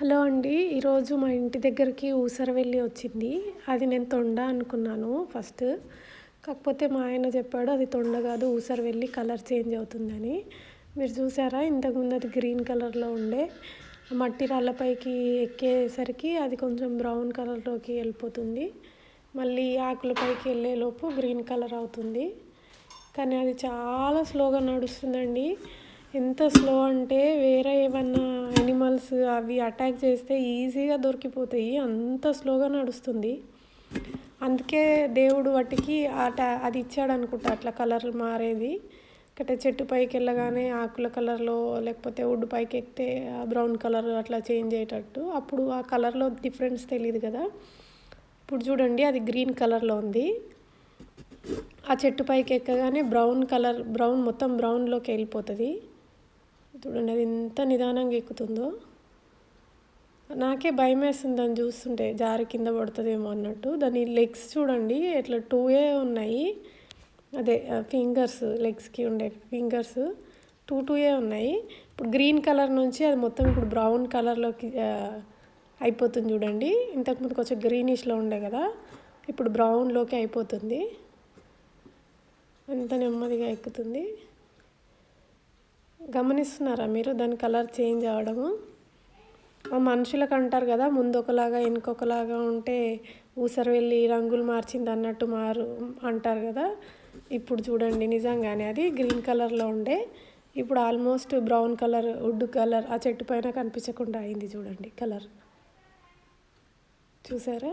Hello అండి ఈరోజు మా ఇంటి దగ్గరికి ఊసరవెల్లి వచ్చింది. అది నేను తొండ అనుకున్నాను ఫస్ట్. కాకపోతే మా ఆయన చెప్పాడు అది తొండ కాదు ఊసరవెల్లి కలర్ చేంజ్ అవుతుందని. మీరు చూసారా ఇంతకుముందు అది గ్రీన్ కలర్లో ఉండే మట్టి రాళ్ళపైకి ఎక్కేసరికి అది కొంచెం బ్రౌన్ కలర్లోకి వెళ్ళిపోతుంది. మళ్ళీ ఆకులపైకి వెళ్ళేలోపు గ్రీన్ కలర్ అవుతుంది. కానీ అది చాలా స్లోగా నడుస్తుందండి. ఎంత స్లో అంటే వేరే ఏమన్నా అవి అటాక్ చేస్తే ఈజీగా దొరికిపోతాయి. అంత స్లోగా నడుస్తుంది. అందుకే దేవుడు వాటికి అట అది ఇచ్చాడు అనుకుంటా. అట్లా కలర్ మారేది. అంటే చెట్టు పైకి వెళ్ళగానే ఆకుల కలర్లో లేకపోతే వుడ్ పైకి ఎక్కితే బ్రౌన్ కలర్ అట్లా చేంజ్ అయ్యేటట్టు. అప్పుడు ఆ కలర్లో డిఫరెన్స్ తెలియదు కదా. ఇప్పుడు చూడండి అది గ్రీన్ కలర్లో ఉంది. ఆ చెట్టు పైకి ఎక్కగానే బ్రౌన్ కలర్ బ్రౌన్ మొత్తం బ్రౌన్లోకి వెళ్ళిపోతుంది. చూడండి అది ఎంత నిదానంగా ఎక్కుతుందో. నాకే భయం వేస్తుంది దాన్ని చూస్తుంటే జారి కింద పడుతుందేమో అన్నట్టు. దాని లెగ్స్ చూడండి ఇట్లా టూయే ఉన్నాయి. అదే ఫింగర్స్ లెగ్స్కి ఉండే ఫింగర్స్ టూ టూయే ఉన్నాయి. ఇప్పుడు గ్రీన్ కలర్ నుంచి అది మొత్తం ఇప్పుడు బ్రౌన్ కలర్లోకి అయిపోతుంది చూడండి. ఇంతకుముందు కొంచెం గ్రీనిష్లో ఉండే కదా ఇప్పుడు బ్రౌన్లోకి అయిపోతుంది. ఎంత నెమ్మదిగా ఎక్కుతుంది. గమనిస్తున్నారా మీరు? దాని కలర్ చేంజ్ అవ్వడము మనుషులకు అంటారు కదా ముందు ఒకలాగా వెనుకొకలాగా ఉంటే ఊసరు వెళ్ళి రంగులు మార్చింది అన్నట్టు మారు అంటారు కదా. ఇప్పుడు చూడండి నిజంగానే అది గ్రీన్ కలర్లో ఉండే ఇప్పుడు almost brown colour wood colour ఆ చెట్టు పైన కనిపించకుండా అయింది చూడండి కలర్. చూసారా?